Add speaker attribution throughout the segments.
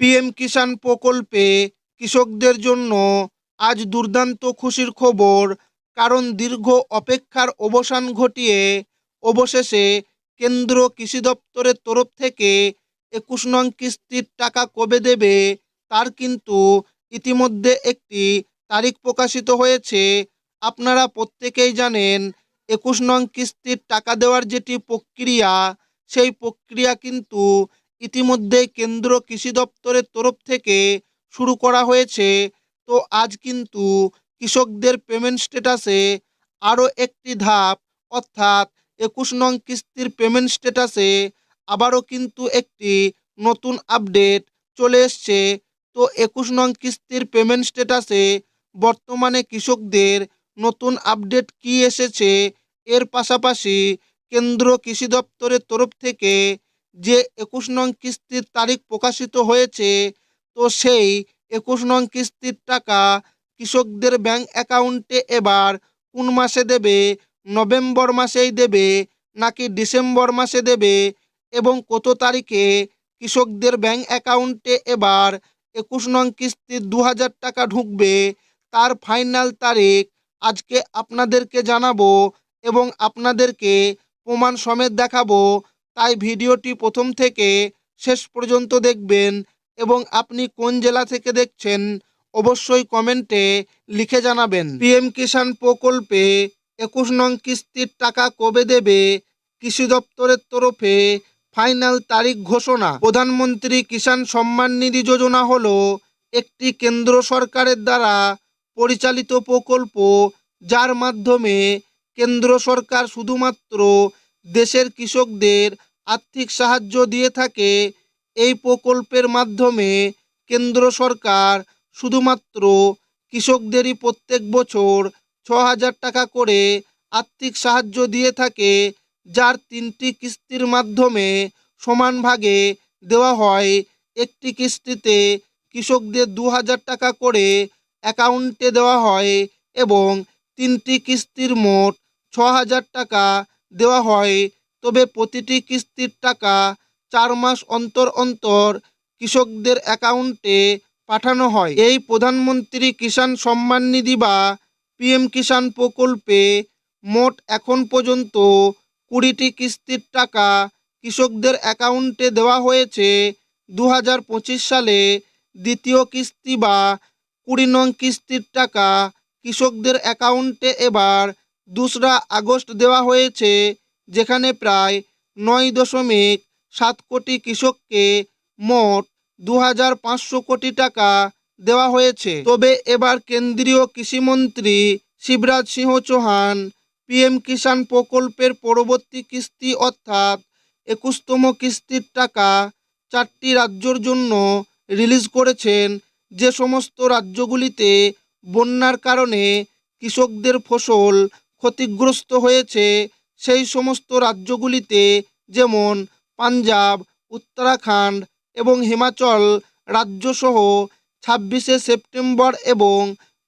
Speaker 1: PM কিষাণ প্রকল্পে কৃষকদের জন্য আজ দুর্দান্ত খুশির খবর, কারণ দীর্ঘ অপেক্ষার অবসান ঘটিয়ে অবশেষে কেন্দ্র কৃষি দপ্তরের তরফ থেকে একুশ নং কিস্তির টাকা কবে দেবে তার কিন্তু ইতিমধ্যে একটি তারিখ প্রকাশিত হয়েছে। আপনারা প্রত্যেকেই জানেন, একুশ নং কিস্তির টাকা দেওয়ার যেটি প্রক্রিয়া, সেই প্রক্রিয়া কিন্তু ইতিমধ্যেই কেন্দ্র কৃষি দপ্তরের তরফ থেকে শুরু করা হয়েছে। তো আজ কিন্তু কৃষকদের পেমেন্ট স্ট্যাটাসে আরও একটি ধাপ, অর্থাৎ একুশ নং কিস্তির পেমেন্ট স্ট্যাটাসে আবারও কিন্তু একটি নতুন আপডেট চলে এসছে। তো একুশ নং কিস্তির পেমেন্ট স্ট্যাটাসে বর্তমানে কৃষকদের নতুন আপডেট কি এসেছে? এর পাশাপাশি কেন্দ্র কৃষি দপ্তরের তরফ থেকে যে একুশ নং কিস্তির তারিখ প্রকাশিত হয়েছে, তো সেই একুশ নং কিস্তির টাকা কৃষকদের ব্যাংক অ্যাকাউন্টে এবার কোন মাসে দেবে, নভেম্বর মাসেই দেবে, নাকি ডিসেম্বর মাসে দেবে, এবং কত তারিখে কৃষকদের ব্যাংক অ্যাকাউন্টে এবার একুশ নং কিস্তির দু হাজার টাকা ঢুকবে, তার ফাইনাল তারিখ আজকে আপনাদেরকে জানাব এবং আপনাদেরকে প্রমাণ সমেত দেখাবো তাই ভিডিওটি প্রথম থেকে শেষ পর্যন্ত দেখবেন এবং আপনি কোন জেলা থেকে দেখছেন অবশ্যই কমেন্টে লিখে জানাবেন। পিএম কিষাণ প্রকল্পে একুশ নং কিস্তির টাকা কবে দেবে? কৃষি দপ্তরের তরফে ফাইনাল তারিখ ঘোষণা। প্রধানমন্ত্রী কিষাণ সম্মান নিধি যোজনা হলো একটি কেন্দ্র সরকারের দ্বারা পরিচালিত প্রকল্প, যার মাধ্যমে কেন্দ্র সরকার শুধুমাত্র দেশের কৃষকদের আর্থিক সাহায্য দিয়ে থাকে, এই প্রকল্পের মাধ্যমে কেন্দ্র সরকার শুধুমাত্র কৃষকদেরই প্রত্যেক বছর ছ হাজার টাকা করে আর্থিক সাহায্য দিয়ে থাকে, যার তিনটি কিস্তির মাধ্যমে সমান ভাগে দেওয়া হয়। একটি কিস্তিতে কৃষকদের দু হাজার টাকা করে অ্যাকাউন্টে দেওয়া হয় এবং তিনটি কিস্তির মোট ছ হাজার টাকা দেওয়া হয়। তবে প্রতিটি কিস্তির টাকা চার মাস অন্তর অন্তর কৃষকদের অ্যাকাউন্টে পাঠানো হয়। এই প্রধানমন্ত্রী কিষাণ সম্মান নিধি বা পিএম কিষাণ প্রকল্পে মোট এখন পর্যন্ত কুড়িটি কিস্তির টাকা কৃষকদের অ্যাকাউন্টে দেওয়া হয়েছে। দু হাজার পঁচিশ সালে দ্বিতীয় কিস্তি বা কুড়ি নং কিস্তির টাকা কৃষকদের অ্যাকাউন্টে এবার দোসরা আগস্ট দেওয়া হয়েছে। যেখানে প্রায় নয় দশমিক সাত কোটি কৃষককে মোট দু হাজার পাঁচশো কোটি টাকা দেওয়া হয়েছে। তবে এবার কেন্দ্রীয় কৃষিমন্ত্রী শিবরাজ সিংহ চৌহান পিএম কিষাণ প্রকল্পের পরবর্তী কিস্তি অর্থাৎ একুশতম কিস্তির টাকা চারটি রাজ্যর জন্য রিলিজ করেছেন। যে সমস্ত রাজ্যগুলিতে বন্যার কারণে কৃষকদের ফসল ক্ষতিগ্রস্ত হয়েছে সেই সমস্ত রাজ্যগুলিতে যেমন পাঞ্জাব, উত্তরাখণ্ড এবং হিমাচল রাজ্যসহ ছাব্বিশে সেপ্টেম্বর এবং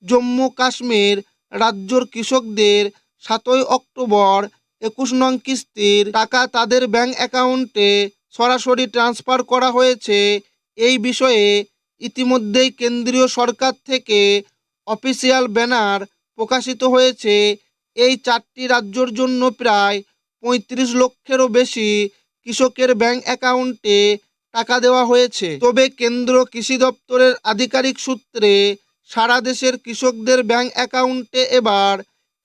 Speaker 1: জম্মু কাশ্মীর রাজ্যর কৃষকদের সাতই অক্টোবর একুশ নং কিস্তির টাকা তাদের ব্যাংক অ্যাকাউন্টে সরাসরি ট্রান্সফার করা হয়েছে। এই বিষয়ে ইতিমধ্যেই কেন্দ্রীয় সরকার থেকে অফিসিয়াল ব্যানার প্রকাশিত হয়েছে। এই চারটি রাজ্যর জন্য প্রায় পঁয়ত্রিশ লক্ষেরও বেশি কৃষকের ব্যাংক অ্যাকাউন্টে টাকা দেওয়া হয়েছে। তবে কেন্দ্র কৃষি দপ্তরের আধিকারিক সূত্রে সারা দেশের কৃষকদের ব্যাংক অ্যাকাউন্টে এবার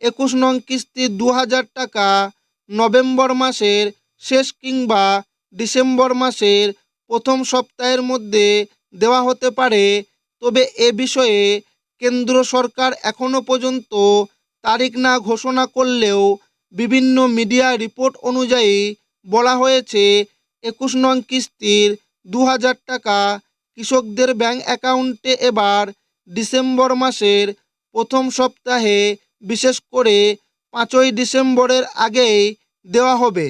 Speaker 1: একুশ নং কিস্তি দু হাজার টাকা নভেম্বর মাসের শেষ কিংবা ডিসেম্বর মাসের প্রথম সপ্তাহের মধ্যে দেওয়া হতে পারে। তবে এ বিষয়ে কেন্দ্র সরকার এখনও পর্যন্ত তারিখ না ঘোষণা করলেও বিভিন্ন মিডিয়া রিপোর্ট অনুযায়ী বলা হয়েছে, একুশ নং কিস্তির দু হাজার টাকা কৃষকদের ব্যাংক অ্যাকাউন্টে এবার ডিসেম্বর মাসের প্রথম সপ্তাহে বিশেষ করে পাঁচই ডিসেম্বরের আগেই দেওয়া হবে।